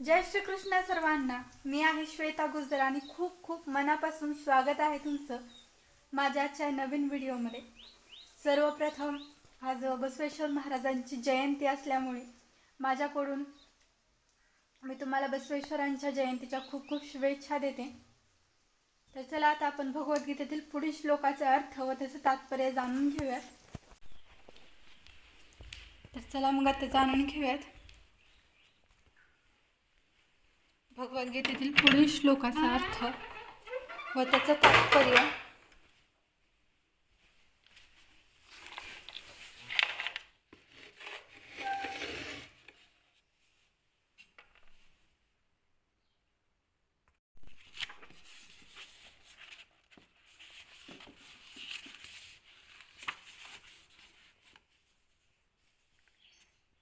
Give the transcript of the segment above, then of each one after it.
जय श्रीकृष्ण सर्वांना. मी आहे श्वेता गुजर आणि खूप खूप मनापासून स्वागत आहे तुमचं माझ्या आजच्या नवीन व्हिडिओमध्ये. सर्वप्रथम आज बसवेश्वर महाराजांची जयंती असल्यामुळे माझ्याकडून मी तुम्हाला बसवेश्वरांच्या जयंतीच्या खूप खूप शुभेच्छा देते. तर चला आता आपण भगवद्गीतेतील पुढील श्लोकाचा अर्थ व त्याचं तात्पर्य जाणून घेऊयात. तर चला मग आता जाणून घेऊयात. भगवद्गीतेतील पुढील श्लोकाचा अर्थ व त्याचं तात्पर्य.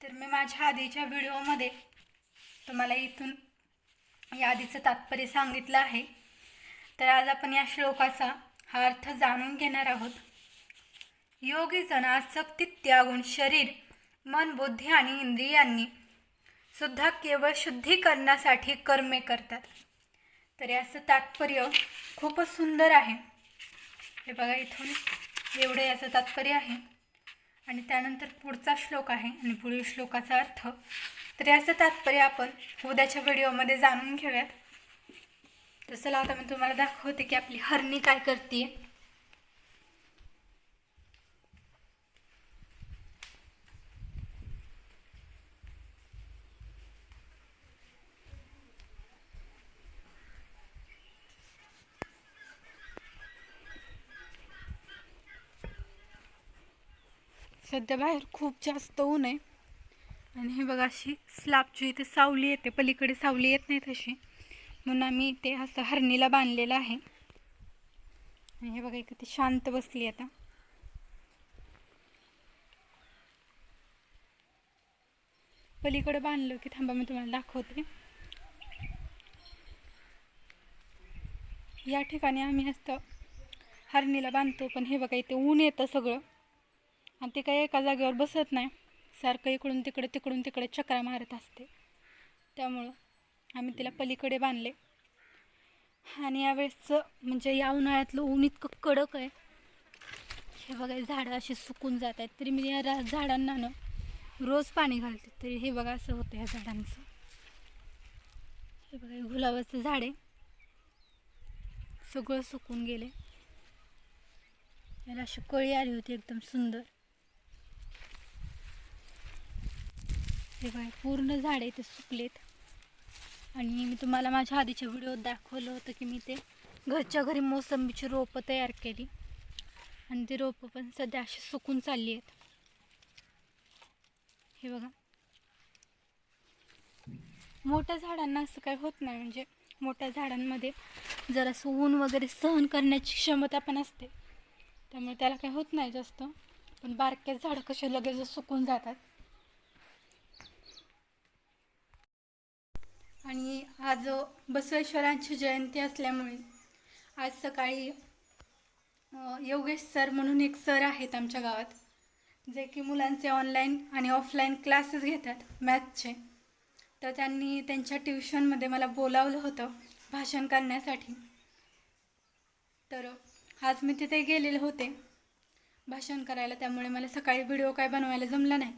तर मी माझ्या आधीच्या व्हिडिओमध्ये तुम्हाला इथून या आधीचं तात्पर्य सांगितलं आहे. तर आज आपण या श्लोकाचा हा अर्थ जाणून घेणार आहोत. योगी जण आसक्ती त्यागून शरीर मन बुद्धी आणि इंद्रियांनी सुद्धा केवळ शुद्धीकरणासाठी कर्मे करतात. तर याचं तात्पर्य खूपच सुंदर आहे. हे बघा इथून एवढं याचं तात्पर्य आहे. आणि त्यानंतर पुढचा श्लोक आहे आणि पुढील श्लोकाचा अर्थ. तर याचं तात्पर्य आपण उद्याच्या व्हिडिओमध्ये जाणून घेऊयात. तर चला आता मी तुम्हाला दाखवते की आपली हरणी काय करते सध्या बाहेर खूप जास्त ऊन आहे. आणि हे बघा अशी स्लाबची इथे सावली येते. पलीकडे सावली येत नाही तशी. म्हणून आम्ही ते असं हरणीला बांधलेलं आहे. आणि हे बघा इकडे ती शांत बसली आता. पलीकडे बांधलं की थांबा मी तुम्हाला दाखवते. या ठिकाणी आम्ही असतं हरणीला बांधतो पण हे बघा इथे ऊन येतं सगळं. आणि ते काही एका जागेवर बसत नाही. सारखं इकडून तिकडे तिकडून तिकडे चक्रा मारत असते. त्यामुळं आम्ही तिला पलीकडे बांधले. आणि यावेळेसचं म्हणजे या उन्हाळ्यातलं ऊन इतकं कडक आहे. हे बघा झाडं अशी सुकून जात आहेत. तरी मी या रा झाडांना ना रोज पाणी घालते. तरी हे बघा असं होतं या झाडांचं. हे बघा गुलाबाचं झाड आहे. सगळं सुकून गेले. याला अशी कळी आली होती एकदम सुंदर. हे बघा पूर्ण झाडे ते सुकलेत. आणि मी तुम्हाला माझ्या आधीच्या व्हिडिओत दाखवलं होतं की मी ते घरच्या घरी मोसंबीची रोपं तयार केली. आणि ती रोपं पण सध्या अशी सुकून चालली आहेत. हे बघा. मोठ्या झाडांना असं काही होत नाही. म्हणजे मोठ्या झाडांमध्ये जरासं ऊन वगैरे सहन करण्याची क्षमता पण असते. त्यामुळे त्याला काही होत नाही जास्त. पण बारक्या झाडं कसे लगेच सुकून जातात. आणि आज बसवेश्वरांची जयंती असल्यामुळे आज सकाळी योगेश सर म्हणून एक सर आहेत आमच्या गावात जे की मुलांचे ऑनलाईन आणि ऑफलाईन क्लासेस घेतात मॅथचे तर त्यांनी त्यांच्या ट्युशनमध्ये मला बोलावलं होतं भाषण करण्यासाठी. तर आज मी तिथे गेलेले होते भाषण करायला. त्यामुळे मला सकाळी व्हिडिओ काय बनवायला जमला नाही.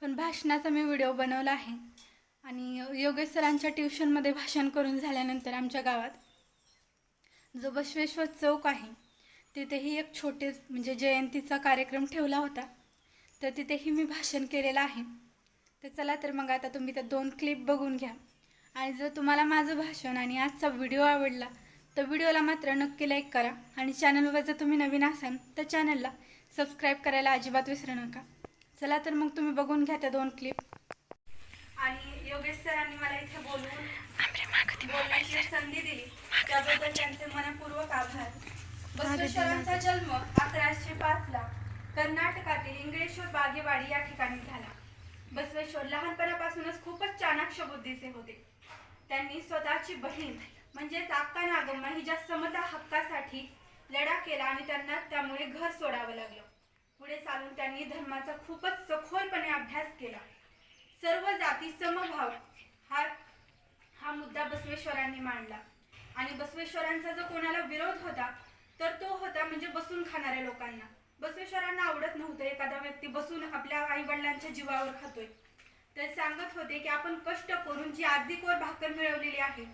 पण भाषणाचा मी व्हिडिओ बनवला आहे. आणि योगेश सरांच्या ट्युशनमध्ये भाषण करून झाल्यानंतर आमच्या गावात जो बसवेश्वर चौक आहे तिथेही एक छोटे म्हणजे जयंतीचा कार्यक्रम ठेवला होता. तर तिथेही मी भाषण केलेलं आहे. तर चला तर मग आता तुम्ही त्या दोन क्लिप बघून घ्या. आणि जर तुम्हाला माझं भाषण आणि आजचा व्हिडिओ आवडला तर व्हिडिओला मात्र नक्की लाईक करा. आणि चॅनलवर जर तुम्ही नवीन असाल तर चॅनलला सबस्क्राईब करायला अजिबात विसरू नका. चला तर मग तुम्ही बघून घ्या त्या दोन क्लिप आणि योगेश सरांनी मला इथे बोलवून बोलण्याची संधी दिली. त्याबद्दल त्यांचे मनपूर्वक आभार. बसवेश्वरांचा जन्म अकराशे पाच ला कर्नाटकातील इंगळेश्वर बागेवाडी या ठिकाणी झाला. बसवेश्वर लहानपणापासूनच खूपच चाणाक्ष बुद्धीचे होते. त्यांनी स्वतःची बहीण म्हणजेच अक्का नागम्मा हिच्या समता हक्कासाठी लढा केला आणि त्यांना त्यामुळे घर सोडावं लागलं. पुढे चालून त्यांनी धर्माचा खूपच सखोलपणे अभ्यास केला. सर्व जाती समभाव हा हा मुद्दा बसवेश्वरांनी मांडला. आणि बसवेश्वरांचा जो कोणाला विरोध होता तर तो होता म्हणजे बसून खाणाऱ्या लोकांना. बसवेश्वरांना आवडत नव्हतं एखादा व्यक्ती बसून आपल्या आई वडिलांच्या जीवावर खातोय. तर सांगत होते की आपण कष्ट करून जी आर्धिकवर भाकर मिळवलेली आहे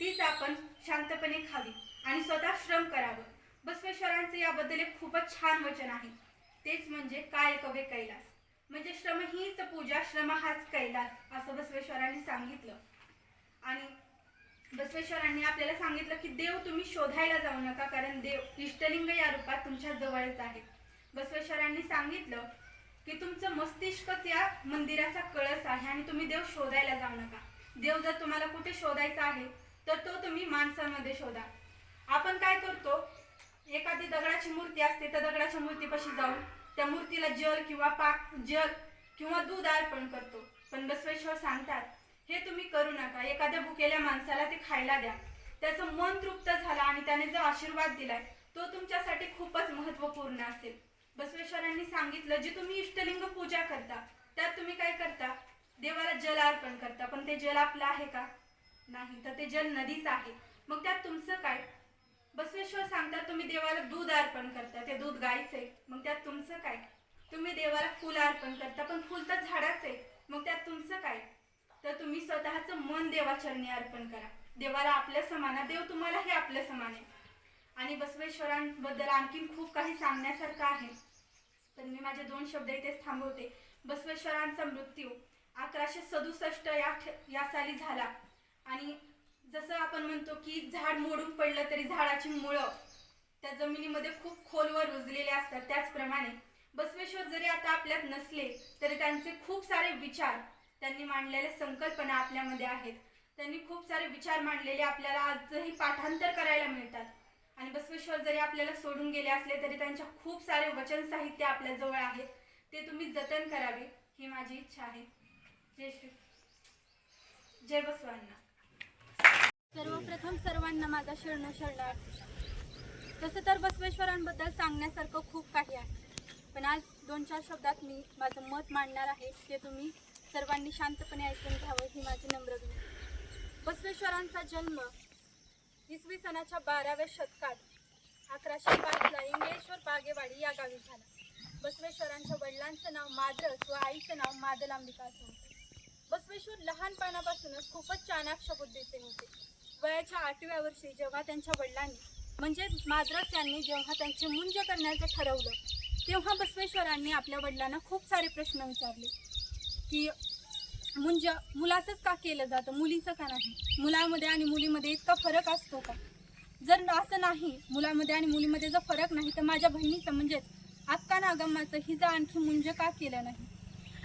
तीच आपण शांतपणे खावी आणि स्वतः श्रम करावं. बसवेश्वरांचे याबद्दल एक खूपच छान वचन आहे. तेच म्हणजे काय कवे कैलास. म्हणजे श्रम हीच पूजा श्रम हाच कैलास असं बसवेश्वरांनी सांगितलं. आणि बसवेश्वरांनी आपल्याला सांगितलं की देव तुम्ही शोधायला जाऊ नका कारण देव इष्टलिंग या रूपात तुमच्या जवळच आहे. बसवेश्वरांनी सांगितलं की तुमचं मस्तिष्कच या मंदिराचा कळस आहे आणि तुम्ही देव शोधायला जाऊ नका. देव जर तुम्हाला कुठे शोधायचा आहे तर तो तुम्ही माणसामध्ये शोधा. आपण काय करतो? एखादी दगडाची मूर्ती असते त्या दगडाच्या मूर्तीपाशी जाऊन त्या मूर्तीला जल किंवा पाक जल किंवा दूध अर्पण करतो. पण बसवेश्वर सांगतात हे तुम्ही करू नका. एखाद्या भुकेल्या माणसाला ते खायला द्या. त्याचं मन तृप्त झालं आणि त्याने जो आशीर्वाद दिलाय तो तुमच्यासाठी खूपच महत्त्वपूर्ण असेल. बसवेश्वरांनी सांगितलं जे तुम्ही इष्टलिंग पूजा करता त्यात तुम्ही काय करता? देवाला जल अर्पण करता. पण ते जल आपलं आहे का? नाही तर ते जल नदीच आहे. मग त्यात तुमचं काय? बसवेश्वर सांगतात तुम्ही देवाला दूध अर्पण करता ते दूध गायचं आहे. मग त्यात तुमचं काय? तुम्ही देवाला फुल अर्पण करता पण फुल तर झाडाचं आहे. मग त्यात तुमचं काय? तर तुम्ही स्वतःचं मन देवाचरणी अर्पण करा. देवाला आपल्या समान देव तुम्हाला हे आपल्या समान आहे. आणि बसवेश्वरांबद्दल आणखीन खूप काही सांगण्यासारखं आहे. पण मी माझे दोन शब्द इथेच थांबवते. बसवेश्वरांचा मृत्यू अकराशे सदुसष्ट या या साली झाला. आणि जसं आपण म्हणतो की झाड मोडून पडलं तरी झाडाची मुळं त्या जमिनीमध्ये खूप खोलवर रुजलेले असतात. त्याचप्रमाणे बसवेश्वर जरी आता आपल्यात नसले तरी त्यांचे खूप सारे विचार त्यांनी मांडलेल्या संकल्पना आपल्यामध्ये आहेत. त्यांनी खूप सारे विचार मांडलेले आपल्याला आजही पाठांतर करायला मिळतात. आणि बसवेश्वर जरी आपल्याला सोडून गेले असले तरी त्यांच्या खूप सारे वचन साहित्य आपल्या जवळ आहेत ते तुम्ही जतन करावे ही माझी इच्छा आहे. जय श्री जय बसवांना. सर्वप्रथम सर्वांना माझा शरण शरणार्थ तसं तर बसवेश्वरांबद्दल सांगण्यासारखं खूप काही आहे. पण आज दोन चार शब्दात मी माझं मत मांडणार आहे ते तुम्ही सर्वांनी शांतपणे ऐकून घ्यावं ही माझी नम्र विनंती. बसवेश्वरांचा जन्म इसवी सणाच्या बाराव्या शतकात अकराशे पाचला इंगळेश्वर बागेवाडी या गावी झाला. बसवेश्वरांच्या वडिलांचं नाव माद्रस व आईचं नाव मादलांबिका असं होतं. बसवेश्वर लहानपणापासूनच खूपच चाणाक्ष बुद्धीचे होते. वयाच्या आठव्या वर्षी जेव्हा त्यांच्या वडिलांनी म्हणजे माद्रास यांनी जेव्हा त्यांचे मुंज करण्याचं ठरवलं तेव्हा बसवेश्वरांनी आपल्या वडिलांना खूप सारे प्रश्न विचारले की मुंज मुलाचंच का केलं जातं? मुलीचं का नाही? मुलामध्ये आणि मुलीमध्ये इतका फरक असतो का? जर असं नाही मुलामध्ये आणि मुलीमध्ये जर फरक नाही तर माझ्या बहिणीचं म्हणजेच अक्का नागम्माचं हिचं आणखी मुंज का केलं नाही?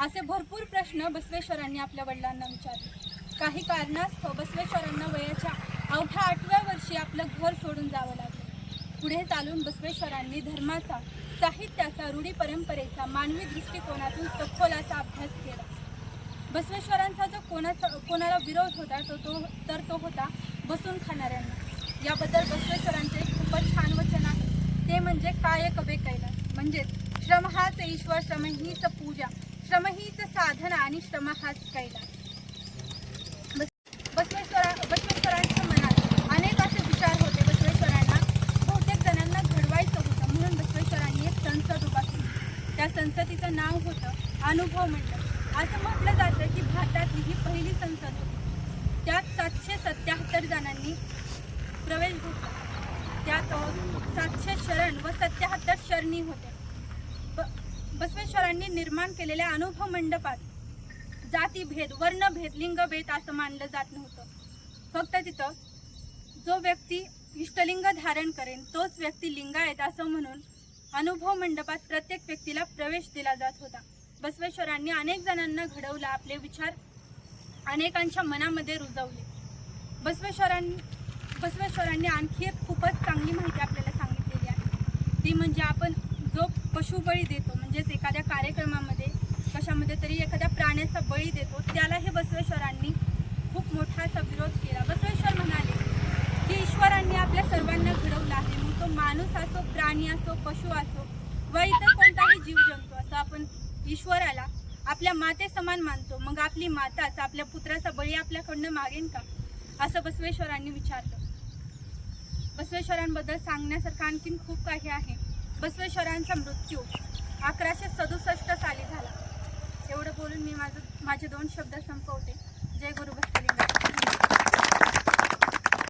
असे भरपूर प्रश्न बसवेश्वरांनी आपल्या वडिलांना विचारले. काही कारणास्तव बसवेश्वरांना वयाच्या अवघ्या आठव्या वर्षी आपलं घर सोडून जावं लागलं. पुढे चालून बसवेश्वरांनी धर्माचा साहित्याचा रूढी परंपरेचा मानवी दृष्टिकोनातून सखोल असा अभ्यास केला. बसवेश्वरांचा जो कोणाचा कोणाला विरोध होता तो तो तर तो होता बसून खाणाऱ्यांना. याबद्दल बसवेश्वरांचे खूपच छान वचन आहे. ते म्हणजे काय कवे कैलास? म्हणजेच श्रम हाच ईश्वर श्रम हीच पूजा श्रम हीच साधना आणि श्रम हाच कैलास बस बसवेश्वरा बसवेश्वरांच्या मनात अनेक असे विचार होते बसवेश्वरांना बहुतेक जणांना घडवायचं होतं म्हणून बसवेश्वरांनी एक संसद उभा केली त्या संसदेचं नाव होतं अनुभव मंडळ असं म्हटलं जातं की भारतातली ही पहिली संसद होती त्यात सातशे सत्याहत्तर जणांनी प्रवेश घेतला. त्यात सातशे शरण व सत्याहत्तर शरणी होते. ब- बसवेश्वरांनी निर्माण केलेल्या अनुभव मंडपात जातीभेद वर्णभेद लिंगभेद असं मानलं जात नव्हतं. फक्त तिथं जो व्यक्ती इष्टलिंग धारण करेन तोच व्यक्ती लिंगायत असं म्हणून अनुभव मंडपात प्रत्येक व्यक्तीला प्रवेश दिला जात होता. बसवेश्वरांनी अनेक जणांना घडवला आपले विचार अनेकांच्या मनामध्ये रुजवले. बसवेश्वरांनी बसवेश्वरांनी आणखी एक खूपच चांगली माहिती आपल्याला सांगितलेली आहे. ती म्हणजे आपण जो पशुबळी देतो म्हणजेच एखाद्या कार्यक्रमामध्ये कशामध्ये तरी एखाद्या प्राण्याचा बळी देतो त्याला हे बसवेश्वरांनी खूप मोठा असा विरोध केला. बसवेश्वर म्हणाले की ईश्वरांनी आपल्या सर्वांना घडवलं आहे. मग तो माणूस असो प्राणी असो पशु असो व इतर कोणताही जीवजंतू असं आपण ईश्वराला आपल्या माते समान मानतो. मग आपली माताच आपल्या पुत्राचा बळी आपल्याकडनं मागेन का? असं बसवेश्वरांनी विचारलं. बसवेश्वरांबद्दल सांगण्यासारखं आणखीन खूप काही आहे. बसवेश्वरांचा मृत्यू अकराशे सदुसष्ट साली झाला. एवढं बोलून मी माझं माझे दोन शब्द संपवते. जय गुरु बसवेश्वर.